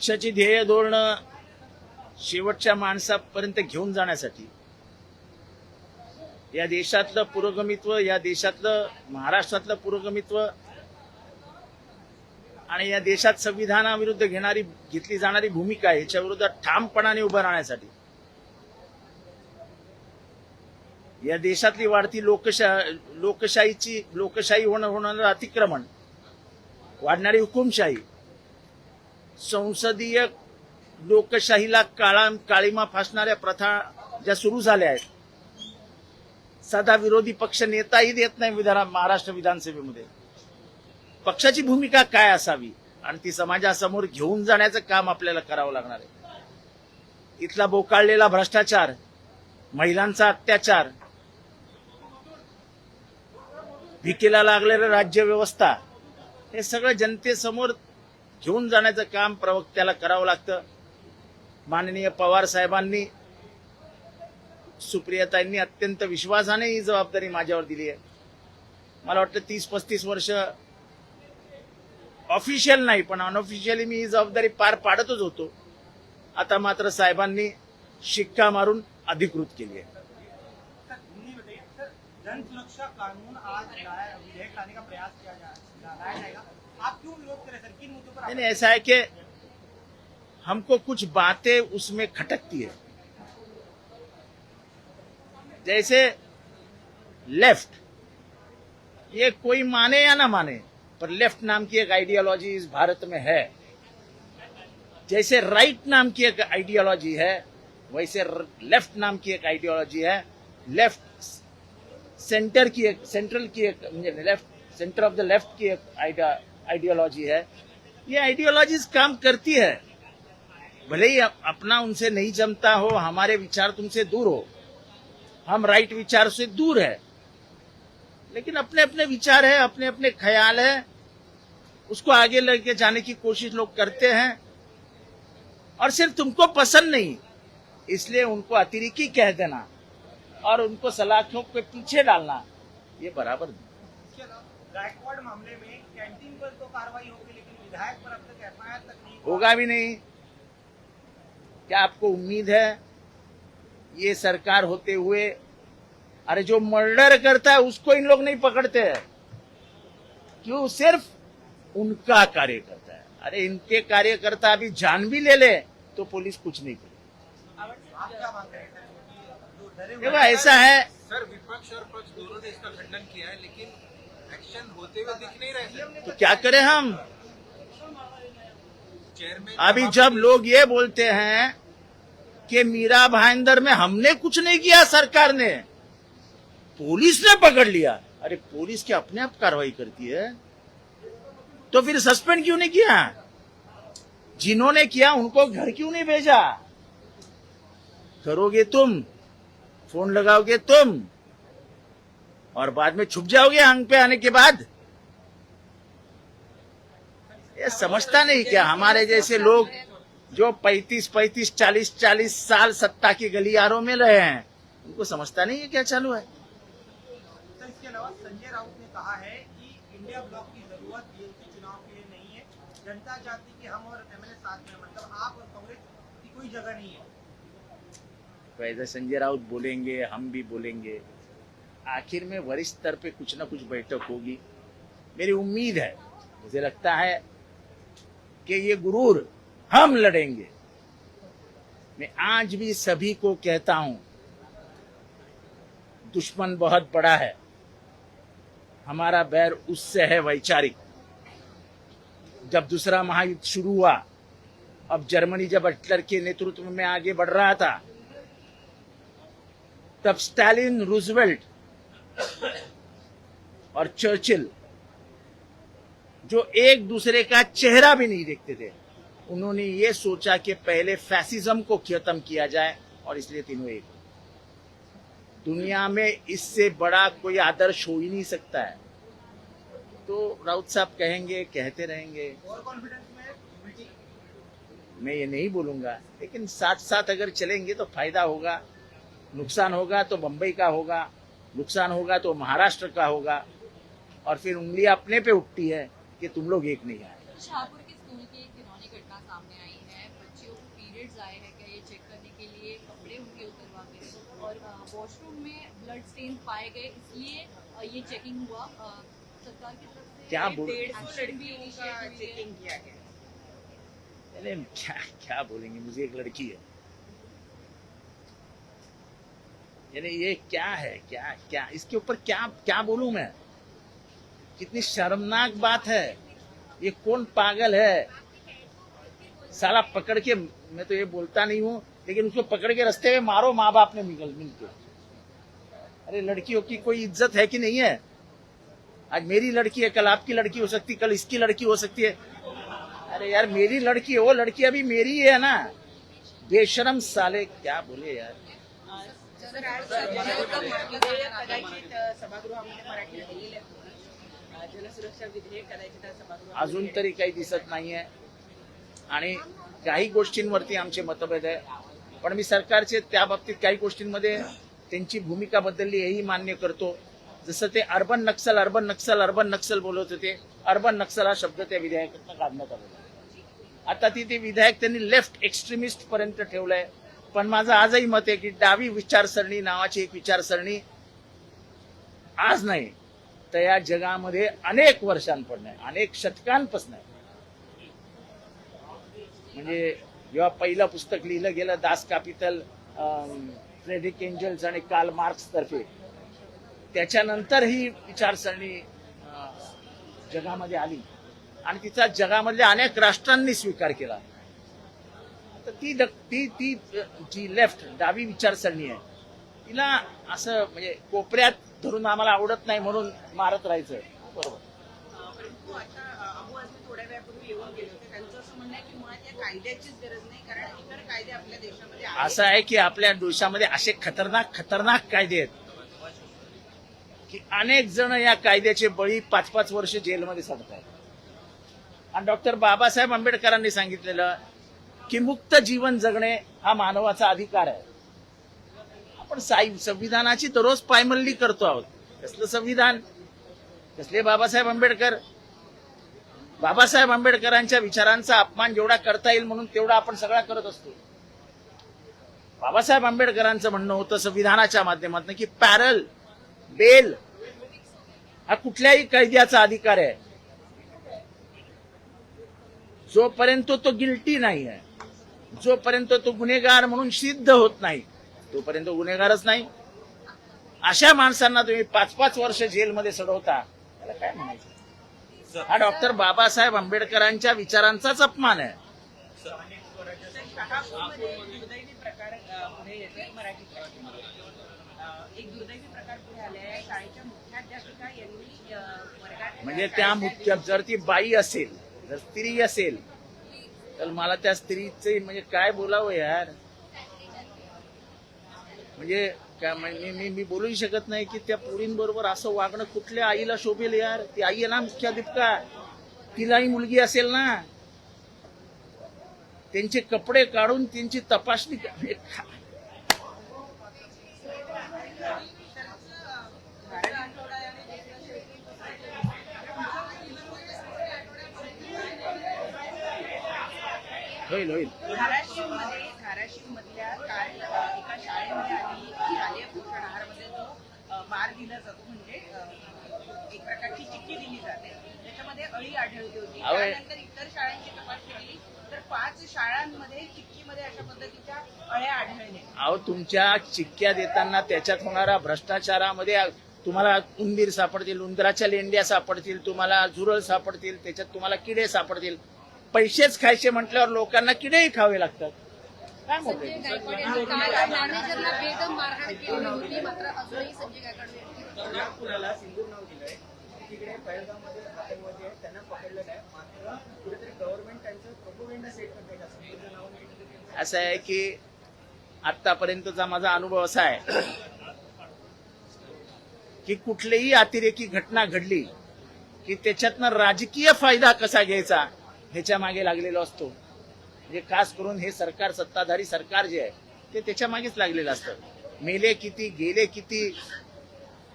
पक्षाची ध्येय धोरण शेवटच्या माणसापर्यंत घेऊन जाण्यासाठी या देशातलं पुरोगमित्व या देशातलं महाराष्ट्रातलं पुरोगमित्व आणि या देशात संविधानाविरुद्ध घेणारी घेतली जाणारी भूमिका याच्या विरोधात ठामपणाने उभं राहण्यासाठी. या देशातली वाढती लोकशा लोकशाहीची लोकशाही होणं होणारं अतिक्रमण वाढणारी हुकुमशाही संसदीय लोकशाहीला काळा काळीमा फासणाऱ्या प्रथा ज्या सुरू झाल्या आहेत सदा विरोधी पक्ष नेताही देत नाही विधान महाराष्ट्र विधानसभेमध्ये. पक्षाची भूमिका काय असावी आणि ती समाजासमोर घेऊन जाण्याचं काम आपल्याला करावं लागणार आहे. इथला बोकाळलेला भ्रष्टाचार महिलांचा अत्याचार भिकेला लागलेलं राज्य व्यवस्था हे सगळं जनतेसमोर घेऊन जाण्याचं काम प्रवक्त्याला करावं लागतं. माननीय पवार साहेबांनी सुप्रियाताईंनी अत्यंत विश्वासाने ही जबाबदारी माझ्यावर दिली आहे. मला वाटतं तीस पस्तीस वर्ष ऑफिशियल नाही पण अनऑफिशियली मी ही जबाबदारी पार पाडतच होतो. आता मात्र साहेबांनी शिक्का मारून अधिकृत केली आहे. जन सुरक्षा कानून आज विधेयक लाने का प्रयास किया जा रहा है नहीं ऐसा है कि हमको कुछ बातें उसमें खटकती है। जैसे लेफ़्ट ये कोई माने या ना माने, पर लेफ़्ट नाम की एक आइडियोलॉजी इस भारत में है। जैसे राइट नाम की एक आइडियोलॉजी है, वैसे लेफ़्ट नाम की एक आइडियोलॉजी है। लेफ़्ट सेंटर की एक सेंट्रल की एक left centre of the left की एक आइडियोलॉजी है। ये आइडियोलॉजीज काम करती है। भले ही अपना उनसे नहीं जमता हो, हमारे विचार तुमसे दूर हो। हम राइट विचार से दूर है। लेकिन अपने अपने विचार है अपने अपने ख्याल है। उसको आगे लेके जाने की कोशिश लोग करते हैं। और सिर्फ़ तुमको पसंद नहीं, इसलिए उनको अतिरिकी कह देना और उनको सलाखों के पीछे डालना। ये बराबर। नहीं मामले में कैंटीन पर तो कार्रवाई होगी लेकिन विधायक पर अब तक एफ़ तक नहीं। होगा भी नहीं। क्या आपको उम्मीद है? ये सरकार होते हुए अरे जो मर्डर करता है उसको इन लोग नहीं पकड़ते हैं। क्यों? सिर्फ़ उनका कार्य करता है। अरे इनके कार्यकर्ता अभी जान भी ले ले तो पुलिस कुछ नहीं करेगी। हैं? देखो ऐसा है। सर विपक्ष और पक्ष दोनों ने इसका खंडन किया है लेकिन एक्शन होते हुए दिख नहीं रहे तो क्या करें हम? अभी जब लोग ये बोलते हैं कि मीरा भाईंदर में हमने कुछ नहीं किया सरकार ने पुलिस ने पकड़ लिया। अरे पुलिस क्या अपने आप कार्रवाई करती है। तो फिर सस्पेंड क्यों नहीं किया? जिन्होंने किया उनको घर क्यों नहीं भेजा? करोगे तुम? फ़ोन लगाओगे तुम? और बाद में छुप जाओगे अंग पे आने के बाद? ये समझता नहीं क्या? हमारे जैसे लोग जो 35 35 40 40 साल सत्ता की गलियारों में रहे हैं उनको समझता नहीं है क्या चालू है? सर इसके अलावा संजय राउत ने कहा है कि इंडिया ब्लॉक की ज़रूरत चुनाव के लिए नहीं है। जनता चाहती कि हम और एमएलए साथ में मतलब आप और कांग्रेस की कोई जगह नहीं है। तो ऐसे संजय राउत बोलेंगे हम भी बोलेंगे। आखिर में वरिष्ठ स्तर पे कुछ ना कुछ बैठक होगी। मेरी उम्मीद है, मुझे लगता है कि ये गुरूर हम लड़ेंगे। मैं आज भी सभी को कहता हूँ, दुश्मन बहुत बड़ा है। हमारा बैर उससे है वैचारिक। जब दूसरा महायुद्ध शुरू हुआ, अब जर्मनी जब हिटलर के नेतृत्व में आगे बढ़ रहा था, तब स्टालिन रूजवेल्ट और चर्चिल, जो एक दूसरे का चेहरा भी नहीं देखते थे, उन्होंने ये सोचा कि पहले फैसिज्म को खत्म किया जाए और इसलिए तीनों एक दुनिया में इससे बड़ा कोई आदर्श हो ही नहीं सकता है। तो राउत साहब कहेंगे, कहते रहेंगे। में ये नहीं बोलूँगा, लेकिन साथ साथ अगर चलेंगे तो फ़ायदा होगा, नुकसान होगा तो बंबई का होगा। नुकसान होगा तो महाराष्ट्र का होगा। और फिर उंगली अपने पे उठती है कि तुम लोग एक नहीं आए। अच्छा, शाहपुर के स्कूल की एक घिनौनी घटना सामने आई है। को पीरियड्स आए हैं क्या ये चेक करने के लिए? कपड़े उनके उतरवा गए और वॉशरूम में ब्लड स्टेन पाए गए इसलिए ये चेकिंग हुआ। सरकार की तरफ़ से क्या बोल क्या क्या बोलेंगे? मुझे एक लड़की है। यानी ये क्या है, क्या क्या, इसके ऊपर क्या क्या बोलूँ मैं? कितनी शर्मनाक बात है। ये कौन पागल है? साला पकड़ के, मैं तो ये बोलता नहीं हूँ, लेकिन उसको पकड़ के रस्ते में मारो माँ बाप ने मिल मिलके। अरे लड़कियों की कोई इज़्ज़त है कि नहीं है? आज मेरी लड़की है, कल आपकी लड़की हो सकती, कल इसकी लड़की हो सकती है। अरे यार, मेरी लड़की है वो लड़की अभी मेरी है ना। बेशरम साले, क्या बोले यार? सर आज कदाचित सभागृहामध्ये जनसुरक्षा विधेयक कदाचित अजून तरी काही दिसत नाहीये. आणि काही गोष्टींवरती आमचे मतभेद आहे पण मी सरकारचे त्या बाबतीत काही गोष्टींमध्ये त्यांची भूमिका बदलली हेही मान्य करतो. जसं ते urban Naxal urban Naxal urban Naxal बोलत होते. अर्बन नक्सल हा शब्द त्या विधेयकातनं काढण्यात आलेला आता ती ते विधायक त्यांनी लेफ्ट एक्स्ट्रीमिस्ट पर्यंत ठेवलंय. पण माझं आजही मत आहे की डावी विचारसरणी नावाची एक विचारसरणी आज नाही तर या जगामध्ये अनेक वर्षांपासून आहे अनेक शतकांपासून आहे. म्हणजे जेव्हा पहिलं पुस्तक लिहिलं गेलं दास कापितल फ्रेडरिक एंजल्स आणि कार्ल मार्क्स तर्फे त्याच्यानंतर ही विचारसरणी जगामध्ये आली. आणि तिचा जगामधल्या अनेक राष्ट्रांनी स्वीकार केला. तर ती ती ती जी लेफ्ट डावी विचारसरणी आहे तिला असं म्हणजे कोपऱ्यात धरून आम्हाला आवडत नाही म्हणून मारत राहायचं. बरोबर. असं आहे की आपल्या देशामध्ये असं आहे की आपल्या देशामध्ये असे खतरनाक खतरनाक कायदे आहेत की अनेक जण या कायद्याचे बळी पाच पाच वर्ष जेलमध्ये सडत आहेत. आणि डॉक्टर बाबासाहेब आंबेडकरांनी सांगितलेलं की मुक्त जीवन जगणे हा मानवाचा अधिकार आहे. आपण साई संविधानाची दररोज पायमल्ली करतो आहोत. कसलं संविधान? कसले बाबासाहेब आंबेडकर? बाबासाहेब आंबेडकरांच्या विचारांचा अपमान जेवढा करता येईल म्हणून तेवढा आपण सगळा करत असतो. बाबासाहेब आंबेडकरांचं म्हणणं होतं संविधानाच्या माध्यमातून की पॅरल बेल हा कुठल्याही कैद्याचा अधिकार आहे. जोपर्यंत तो गिल्टी नाही आहे. जोपर्यंत तो गुन्हेगार म्हणून सिद्ध होत नाही तोपर्यंत गुन्हेगारच नाही. अशा माणसांना तुम्ही पाच पाच वर्ष जेलमध्ये सडवता त्याला काय म्हणायचं? हा डॉक्टर बाबासाहेब आंबेडकरांच्या विचारांचाच अपमान आहे. म्हणजे त्या मुख्य जर ती बाई असेल जर स्त्री असेल तर मला त्या स्त्रीचे म्हणजे काय बोलावं यार? म्हणजे काय म्हणजे मी मी बोलूही शकत नाही की त्या पोरींबरोबर असं वागणं कुठल्या आईला शोभेल यार? ती आई आहे ना मुख्याधिपका तिलाही मुलगी असेल ना? त्यांचे कपडे काढून त्यांची तपासणी होईल होईल. धाराशिवमध्ये धाराशिव मधल्या काल अ, एका शाळेमध्ये आणि शालेय पोषण आहारमध्ये जो अ, मार दिला जातो म्हणजे अ, एक प्रकारची चिठ्ठी दिली जाते. त्याच्यामध्ये अळी आढळली होती. अहो, त्यानंतर इतर शाळांची तपासणी केली तर पाच शाळांमध्ये चिठ्ठीमध्ये अशा पद्धतीच्या अळ्या आढळल्या. अहो तुमच्या चिक्क्या देताना त्याच्यात होणारा भ्रष्टाचारामध्ये तुम्हाला उंदीर सापडतील उंदराच्या लेंड्या सापडतील तुम्हाला झुरळ सापडतील त्याच्यात तुम्हाला किडे सापडतील. पैसेच खायचे म्हटल्यावर लोकांना किडेही खावे लागतात. काय मोठे संजय गायकवाड यांनी काल मॅनेजरला बेदम मारहाण केली होती मात्र अजूनही संजय गायकवाड नागपुराला सिंदूर नाव दिलंय. तिकडे पहलगाममध्ये आतंकवादी आहेत त्यांना पकडलं नाही. मात्र कुठेतरी गव्हर्नमेंट त्यांचं प्रोपोगेंडा सेट करते असं तुझं नाव नाही. असं आहे की आतापर्यंतचा माझा अनुभव असा आहे की कुठलीही अतिरेकी घटना घडली की त्याच्यातनं राजकीय फायदा कसा घ्यायचा? ह्याच्या मागे लागलेलो असतो. म्हणजे खास करून हे सरकार सत्ताधारी सरकार जे आहे ते त्याच्या मागेच लागलेलं असतं. मेले किती गेले किती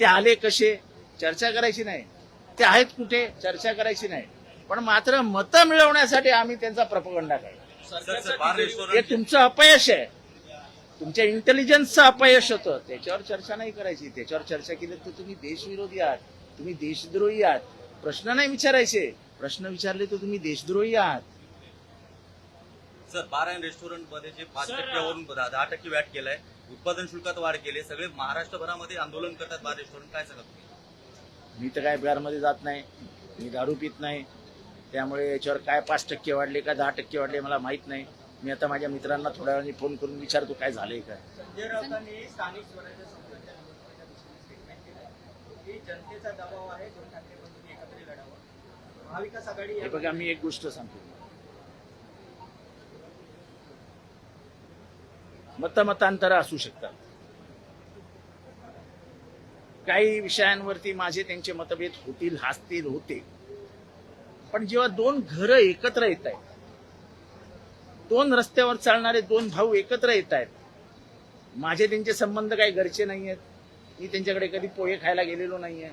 ते आले कसे चर्चा करायची नाही. ते आहेत कुठे चर्चा करायची नाही. पण मात्र मतं मिळवण्यासाठी आम्ही त्यांचा प्रपगंडा करतो हे तुमचं अपयश आहे. तुमच्या इंटेलिजन्सचं अपयश होतं. त्याच्यावर चर्चा नाही करायची. त्याच्यावर चर्चा केली तर तुम्ही देशविरोधी आहात. तुम्ही देशद्रोही आहात. प्रश्न नाही विचारायचे. प्रश्न विचारले तर तुम्ही देशद्रोही आहात. सर बार अँड रेस्टॉरंटमध्ये जे पाच टक्क्यावरून दहा दहा टक्के वॅट केलंय उत्पादन शुल्कात वाढ केली सगळे महाराष्ट्रभरामध्ये आंदोलन करतात बार रेस्टॉरंट काय सांगा तुम्ही? मी तर काय बिहारमध्ये जात नाही मी दारू पित नाही त्यामुळे याच्यावर काय पाच टक्के वाढले का दहा टक्के वाढले मला माहीत नाही. मी आता माझ्या मित्रांना थोड्या वेळाने फोन करून विचारतो काय झालंय काय. संजय राऊतांनी स्थानिक स्वराज्य संस्थांच्या जनतेचा दबाव आहे दोन ठाकरे बंधूंनी एकत्र लढावं महाविकास आघाडी हे बघा मी एक गोष्ट सांगतो. मतमतांतर असू शकतात. काही विषयांवरती माझे त्यांचे मतभेद होतील हसतील होते. पण जेव्हा दोन घरं एकत्र येत आहेत दोन रस्त्यावर चालणारे दोन भाऊ एकत्र येत आहेत माझे त्यांचे संबंध काही घरचे नाही आहेत मी त्यांच्याकडे कधी पोहे खायला गेलेलो नाहीये.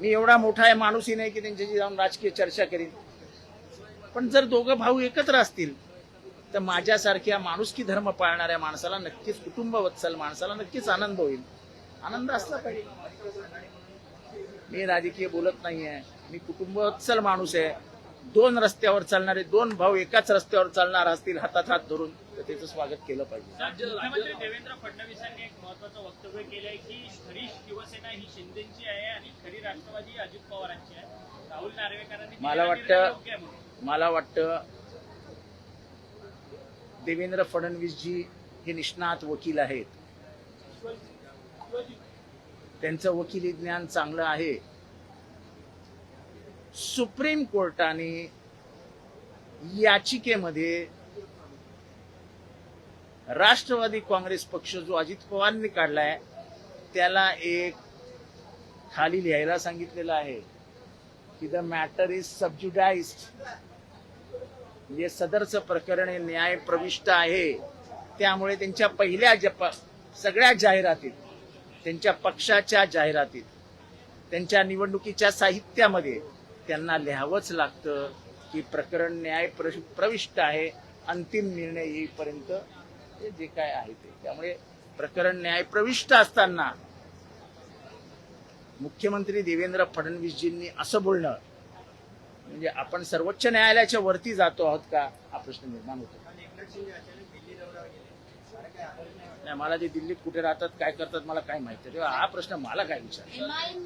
मी एवढा मोठा आहे माणूसही नाही की त्यांच्याशी जाऊन राजकीय चर्चा करीन. पण जर दोघं भाऊ एकत्र असतील तर माझ्यासारख्या माणुसकी धर्म पाळणाऱ्या माणसाला नक्कीच कुटुंब वत्सल माणसाला नक्कीच आनंद होईल. आनंद असला पाहिजे. मी राजकीय बोलत नाहीये मी कुटुंब वत्सल माणूस आहे. दोन रस्त्यावर चालणारे दोन भाऊ एकाच रस्त्यावर चालणार असतील हातात हात धरून. तर त्याचं स्वागत केलं पाहिजे. मुख्यमंत्री देवेंद्र फडणवीसांनी एक महत्वाचं वक्तव्य केलंय की खरी शिवसेना ही शिंदेची आहे आणि खरी राष्ट्रवादी ही अजित पवारांची आहे. राहुल नार्वेकरांनी मला वाटतं- आहे. मला वाटतं देवेंद्र फडणवीसजी हे निष्णात वकील आहेत. त्यांचं वकिली ज्ञान चांगलं आहे. सुप्रीम कोर्टाने याचिकेमध्ये राष्ट्रवादी काँग्रेस पक्ष जो अजित पवारांनी काढलाय त्याला एक खाली लिहायला सांगितलेलं आहे की द मॅटर इज सबज्युडाइज्ड. म्हणजे सदरचं प्रकरण हे न्याय प्रविष्ट आहे त्यामुळे त्यांच्या पहिल्या जप सगळ्या जाहिरातीत त्यांच्या पक्षाच्या जाहिरातीत त्यांच्या निवडणुकीच्या साहित्यामध्ये त्यांना लिहावंच लागतं की प्रकरण न्याय प्रविष्ट आहे अंतिम निर्णय येईपर्यंत हे जे काय आहे ते. त्यामुळे प्रकरण न्याय प्रविष्ट असताना मुख्यमंत्री देवेंद्र फडणवीसजींनी असं बोलणं म्हणजे आपण सर्वोच्च न्यायालयाच्या वरती जातो आहोत का हा प्रश्न निर्माण होतो. दिल्ली नाही मला ते दिल्लीत कुठे राहतात काय करतात मला काय माहिती हा प्रश्न मला काय विचार